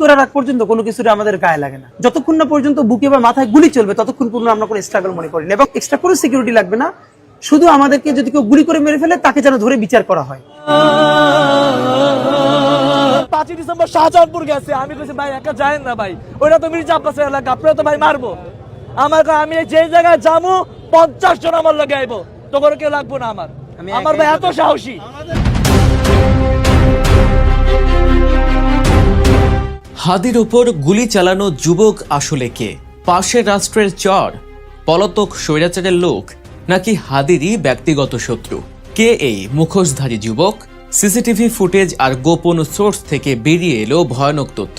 করার আগ পর্যন্ত কোনো কিছুটা আমাদের গায়ে লাগে না। যতক্ষণ না পর্যন্ত বুকে বা মাথায় গুলি চলবে ততক্ষণ পর্যন্ত আমরা কোনো স্ট্রাগল মনে করি না এবং এক্সট্রা কোনো সিকিউরিটি লাগবে না। শুধু আমাদেরকে যদি কেউ গুলি করে মেরে ফেলে তাকে যেন ধরে বিচার করা হয়। পাঁচই ডিসেম্বর শাহজাহানপুর গেছে। আমি কইছি ভাই একা যায়েন না ভাই। ওটা তো মির্জা আব্বাসের এলাকা। আপনারা তো ভাই মারবো। আমার আমি যে জায়গায় যাব পঞ্চাশ জন আমার লগে আইবো। তোর কেউ লাগবো না আমার। আমার ভাই এত সাহসী। হাদির ওপর গুলি চালানো যুবক আসলে কে? পাশের রাষ্ট্রের চর, পলাতক স্বৈরাচারের লোক, নাকি হাদিরই ব্যক্তিগত শত্রু? কে এই মুখোশধারী যুবক? সিসিটিভি ফুটেজ আর গোপন সোর্স থেকে বেরিয়ে এলো ভয়ানক তথ্য।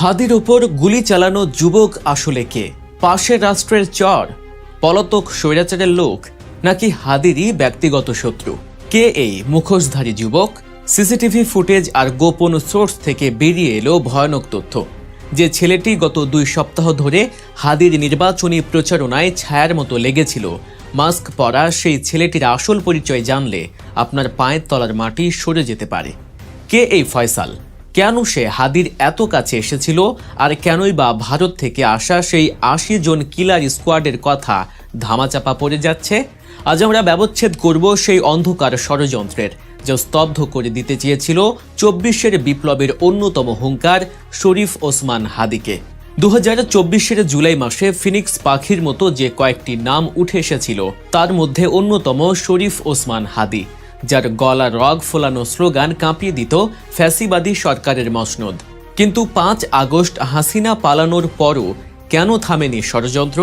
হাদির ওপর গুলি চালানো যুবক আসলে কে? পাশের রাষ্ট্রের চর, পলাতক স্বৈরাচারের লোক, নাকি হাদিরই ব্যক্তিগত শত্রু? কে এই মুখোশধারী যুবক? সিসিটিভি ফুটেজ আর গোপন সোর্স থেকে বেরিয়ে এলো ভয়ানক তথ্য, যে ছেলেটি গত দুই সপ্তাহ ধরে হাদির নির্বাচনী প্রচারণায় ছায়ার মতো লেগেছিল। মাস্ক পরা সেই ছেলেটির আসল পরিচয় জানলে আপনার পায়ের তলার মাটি সরে যেতে পারে। কে এই ফয়সাল? কেন সে হাদির এত কাছে এসেছিল? আর কেনই বা ভারত থেকে আসা সেই আশি জন কিলার স্কোয়াডের কথা ধামাচাপা পড়ে যাচ্ছে? আজ আমরা ব্যবচ্ছেদ করব সেই অন্ধকার ষড়যন্ত্রের, যা স্তব্ধ করে দিতে চেয়েছিল চব্বিশের বিপ্লবের অন্যতম হুঙ্কার শরীফ ওসমান হাদিকে। দু হাজার চব্বিশের জুলাই মাসে ফিনিক্স পাখির মতো যে কয়েকটি নাম উঠে এসেছিল, তার মধ্যে অন্যতম শরীফ ওসমান হাদি। যার গলা রগ ফোলানো স্লোগান কাঁপিয়ে দিত ফ্যাসিবাদী সরকারের মসনদ। কিন্তু পাঁচ আগস্ট হাসিনা পালানোর পরও কেন থামেনি ষড়যন্ত্র?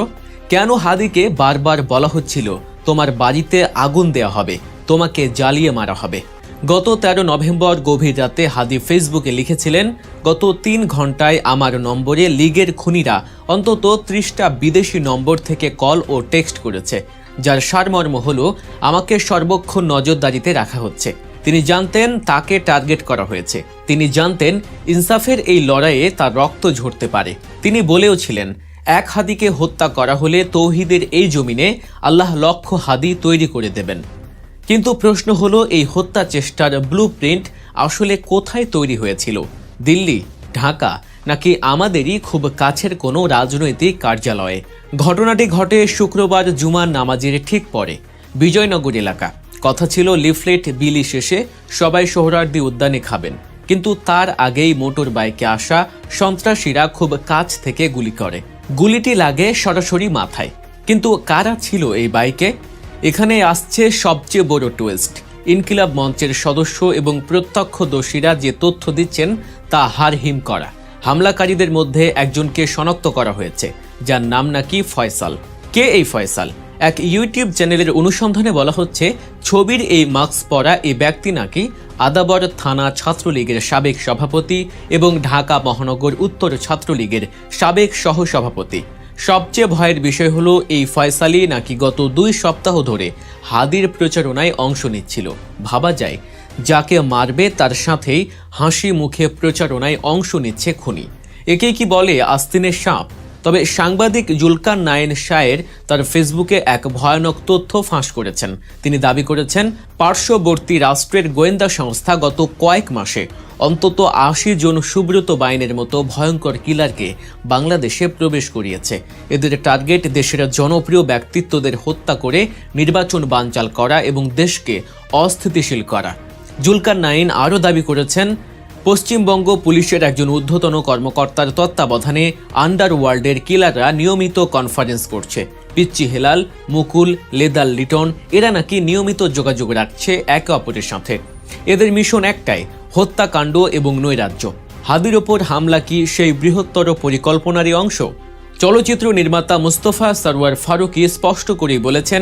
কেন হাদিকে বারবার বলা হচ্ছিল, তোমার বাড়িতে আগুন দেওয়া হবে, তোমাকে জ্বালিয়ে মারা হবে গত তেরো নভেম্বর গভীর রাতে হাদি ফেসবুকে লিখেছিলেন, গত তিন ঘন্টায় আমার নম্বরে লীগের খুনিরা অন্তত ত্রিশটা বিদেশি নম্বর থেকে কল ও টেক্সট করেছে। যার সারমর্ম হল, আমাকে সর্বক্ষণ নজরদারিতে রাখা হচ্ছে। তিনি জানতেন তাকে টার্গেট করা হয়েছে। তিনি জানতেন ইনসাফের এই লড়াইয়ে তার রক্ত ঝরতে পারে। তিনি বলেও ছিলেন, এক হাদিকে হত্যা করা হলে তৌহিদের এই জমিনে আল্লাহ লক্ষ হাদি তৈরি করে দেবেন। কিন্তু প্রশ্ন হলো, এই হত্যা চেষ্টার ব্লু আসলে কোথায় তৈরি হয়েছিল? দিল্লি, ঢাকা নাকি আমাদেরই খুব কাছের কোনো রাজনৈতিক কার্যালয়ে? ঘটনাটি ঘটে শুক্রবার জুমার নামাজের ঠিক পরে। বিজয়নগর এলাকা। কথা ছিল লিফলেট বিলি শেষে সবাই সোহরার্দি উদ্যানে খাবেন। কিন্তু তার আগেই মোটর বাইকে আসা সন্ত্রাসীরা খুব কাছ থেকে গুলি করে। গুলিটি লাগে সরাসরি মাথায়। কিন্তু কারা ছিল এই বাইকে? এখানে আসছে সবচেয়ে বড় টুইস্ট। ইনকিলাব মঞ্চের সদস্য এবং প্রত্যক্ষদর্শীরা যে তথ্য দিচ্ছেন তা হারহিম করা। হামলাকারীদের মধ্যে একজনকে শনাক্ত করা হয়েছে, যার নাম নাকি ফয়সাল। কে এই ফয়সাল? এক ইউটিউব চ্যানেলের অনুসন্ধানে বলা হচ্ছে, ছবির এই মাস্ক পরা এই ব্যক্তি নাকি আদাবর থানা ছাত্রলীগের সাবেক সভাপতি এবং ঢাকা মহানগর উত্তর ছাত্রলীগের সাবেক সহসভাপতি। সবচেয়ে ভয়ের বিষয় হলো, এই ফয়সালি নাকি গত দুই সপ্তাহ ধরে হাদির প্রচারণায় অংশ নিচ্ছিল। ভাবা যায় যাকে মারবে তার সাথেই হাসি মুখে প্রচারণায় অংশ নিচ্ছে খুনি। একেই কি বলে আস্তিনের সাপ? তবে সাংবাদিক জুলকার নায়েন শায়ের তার ফেসবুকে এক ভয়ানক তথ্য ফাঁস করেছেন। তিনি দাবি করেছেন, পার্শ্ববর্তী রাষ্ট্রের গোয়েন্দা সংস্থা গত কয়েক মাসে অন্তত আশি জন সুব্রত বাইনের মতো ভয়ঙ্কর কিলারকে বাংলাদেশে প্রবেশ করিয়েছে। এদের টার্গেট দেশের জনপ্রিয় ব্যক্তিত্বদের হত্যা করে নির্বাচন বানচাল করা এবং দেশকে অস্থিতিশীল করা। জুলকার নাইন আরও দাবি করেছেন, পশ্চিমবঙ্গ পুলিশের একজন ঊর্ধ্বতন কর্মকর্তার তত্ত্বাবধানে আন্ডারওয়ার্ল্ডের কিলাররা নিয়মিত কনফারেন্স করছে। পিচ্চি হেলাল, মুকুল, লেদাল লিটন, এরা নাকি নিয়মিত যোগাযোগ রাখছে একে অপরের সাথে। এদের মিশন একটাই, হত্যাকাণ্ড এবং নৈরাজ্য। হাদির ওপর হামলা কি সেই বৃহত্তর পরিকল্পনারই অংশ? চলচ্চিত্র নির্মাতা মুস্তফা সরওয়ার ফারুকি স্পষ্ট করেই বলেছেন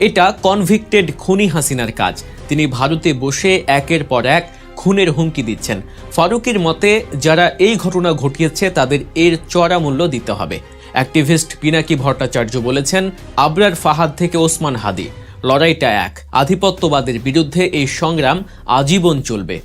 এটা কনভিক্টেড খুনি হাসিনার কাজ। তিনি ভারতে বসে একের পর এক খুনের হুমকি দিচ্ছেন। ফারুকের মতে, যারা এই ঘটনা ঘটিয়েছে, তাদের এর চড়া মূল্য দিতে হবে। অ্যাক্টিভিস্ট পিনাকি ভট্টাচার্য বলেছেন, আবরার ফাহাদ থেকে ওসমান হাদি। লড়াইটা এক। আধিপত্যবাদের বিরুদ্ধে এই সংগ্রাম আজীবন চলবে।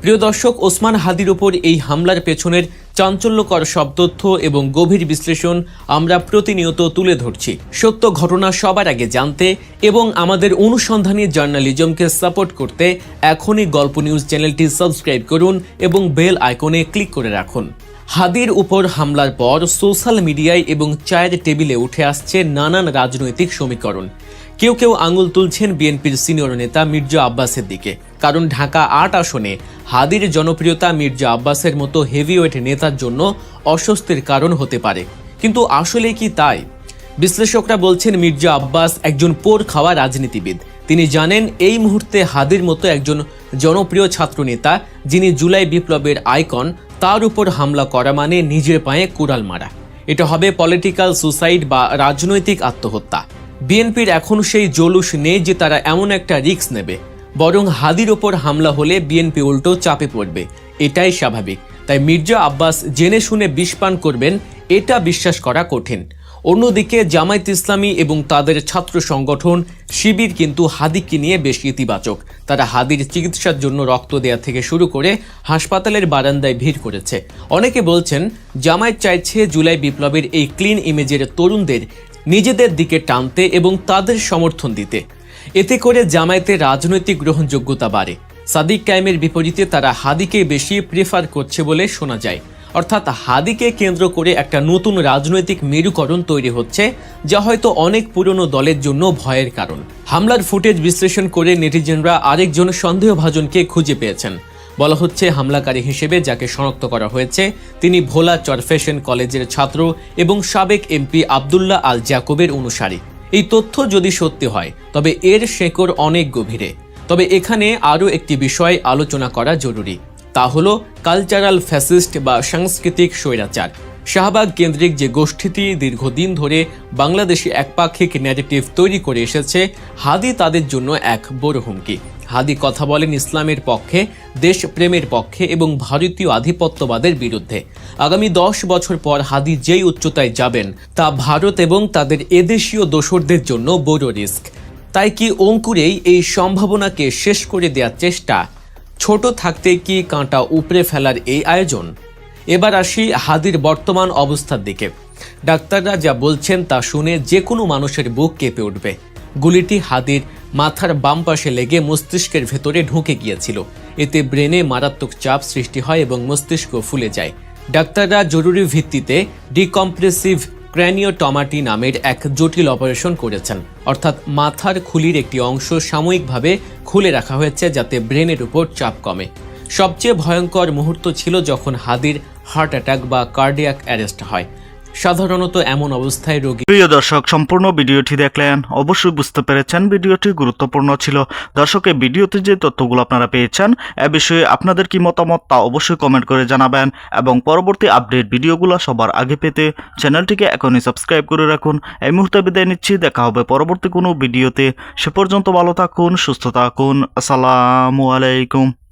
প্রিয় দর্শক, ওসমান হাদির ওপর এই হামলার পেছনের চাঞ্চল্যকর সব তথ্য এবং গভীর বিশ্লেষণ আমরা প্রতিনিয়ত তুলে ধরছি। সত্য ঘটনা সবার আগে জানতে এবং আমাদের অনুসন্ধানী জার্নালিজমকে সাপোর্ট করতে এখনই গল্প নিউজ চ্যানেলটি সাবস্ক্রাইব করুন এবং বেল আইকনে ক্লিক করে রাখুন। হাদির উপর হামলার পর সোশ্যাল মিডিয়ায় এবং চায়ের টেবিলে উঠে আসছে নানান রাজনৈতিক সমীকরণ। কেউ কেউ আঙুল তুলছেন বিএনপির সিনিয়র নেতা মির্জা আব্বাসের দিকে। কারণ ঢাকা আট আসনে হাদির জনপ্রিয়তা মির্জা আব্বাসের মতো হেভিওয়েট নেতার জন্য অস্বস্তির কারণ হতে পারে। কিন্তু আসলে কি তাই? বিশ্লেষকরা বলছেন মির্জা আব্বাস একজন পোর খাওয়া রাজনীতিবিদ। তিনি জানেন এই মুহূর্তে হাদির মতো একজন জনপ্রিয় ছাত্রনেতা, যিনি জুলাই বিপ্লবের আইকন, তার উপর হামলা করা মানে নিজের পায়ে কুড়াল মারা। এটা হবে পলিটিক্যাল সুসাইড বা রাজনৈতিক আত্মহত্যা। বিএনপির এখন সেই জলুস নেই যে তারা এমন একটা রিস্ক নেবে। বরং হাদির ওপর হামলা হলে বিএনপি উল্টো চাপে পড়বে। এটাই স্বাভাবিক। তাই মির্জা আব্বাস জেনে শুনে বিষপান করবেন, এটা বিশ্বাস করা কঠিন। অন্যদিকে জামায়াত ইসলামী এবং তাদের ছাত্র সংগঠন শিবির কিন্তু হাদিকে নিয়ে বেশ ইতিবাচক। তারা হাদির চিকিৎসার জন্য রক্ত দেয়া থেকে শুরু করে হাসপাতালের বারান্দায় ভিড় করেছে। অনেকে বলছেন, জামায়াত চাইছে জুলাই বিপ্লবের এই ক্লিন ইমেজের তরুণদের নিজেদের দিকে টানতে এবং তাদের সমর্থন দিতে। এতে করে জামায়াতের রাজনৈতিক গ্রহণযোগ্যতা বাড়ে। সাদিক কায়েমের বিপরীতে তারা হাদিকে বেশি প্রেফার করছে বলে শোনা যায়। অর্থাৎ হাদিকে কেন্দ্র করে একটা নতুন রাজনৈতিক মেরুকরণ তৈরি হচ্ছে, যা হয়তো অনেক পুরনো দলের জন্য ভয়ের কারণ। হামলার ফুটেজ বিশ্লেষণ করে নেটিজেনরা আরেকজন সন্দেহভাজনকে খুঁজে পেয়েছেন। বলা হচ্ছে, হামলাকারী হিসেবে যাকে শনাক্ত করা হয়েছে, তিনি ভোলা চরফেশন কলেজের ছাত্র এবং সাবেক এমপি আবদুল্লাহ আল জাকবের অনুসারী। এই তথ্য যদি সত্যি হয়, তবে এর শেকড় অনেক গভীরে। তবে এখানে আরও একটি বিষয় আলোচনা করা জরুরি, তা হলো কালচারাল ফ্যাসিস্ট বা সাংস্কৃতিক স্বৈরাচার। শাহবাগ কেন্দ্রিক যে গোষ্ঠীটি দীর্ঘদিন ধরে বাংলাদেশে একপাক্ষিক ন্যারেটিভ তৈরি করে এসেছে, হাদি তাদের জন্য এক বড় হুমকি। হাদি কথা বলেন ইসলামের পক্ষে, দেশপ্রেমের পক্ষে এবং ভারতীয় আধিপত্যবাদের বিরুদ্ধে। আগামী দশ বছর পর হাদি যেই উচ্চতায় যাবেন, তা ভারত এবং তাদের এদেশীয় দোসরদের জন্য বড় রিস্ক। তাই কি অঙ্কুরেই এই সম্ভাবনাকে শেষ করে দেওয়ার চেষ্টা? ছোট থাকতে কি কাঁটা উপড়ে ফেলার এই আয়োজন? এবার আসি হাদির বর্তমান অবস্থার দিকে। ডাক্তাররা যা বলছেন তা শুনে যে কোনো মানুষের বুক কেঁপে উঠবে। গুলিটি হাদির মাথার বাম পাশে লেগে মস্তিষ্কের ভেতরে ঢুকে গিয়েছিল। এতে ব্রেনে মারাত্মক চাপ সৃষ্টি হয় এবং মস্তিষ্ক ফুলে যায়। ডাক্তাররা জরুরি ভিত্তিতে ডিকম্প্রেসিভ ক্র্যানিওটমাটি নামের এক জটিল অপারেশন করেছেন। অর্থাৎ মাথার খুলির একটি অংশ সাময়িকভাবে খুলে রাখা হয়েছে যাতে ব্রেনের উপর চাপ কমে। সবচেয়ে ভয়ঙ্কর মুহূর্ত ছিল যখন হাদির হার্ট অ্যাটাক বা কার্ডিয়াক অ্যারেস্ট হয়। সাধারণত এমন অবস্থায় রোগী প্রিয় দর্শক, সম্পূর্ণ ভিডিওটি দেখলেন, অবশ্যই বুঝতে পেরেছেন ভিডিওটি গুরুত্বপূর্ণ ছিল। দর্শক, এই ভিডিওতে যে তথ্যগুলো আপনারা পেয়েছেন, এ বিষয়ে আপনাদের কি মতামত তা অবশ্যই কমেন্ট করে জানাবেন এবং পরবর্তী আপডেট ভিডিওগুলো সবার আগে পেতে চ্যানেলটিকে এখনই সাবস্ক্রাইব করে রাখুন। এই মুহূর্তে বিদায় নিচ্ছি, দেখা হবে পরবর্তী কোনো ভিডিওতে। সে পর্যন্ত ভালো থাকুন, সুস্থ থাকুন। আসসালামু আলাইকুম।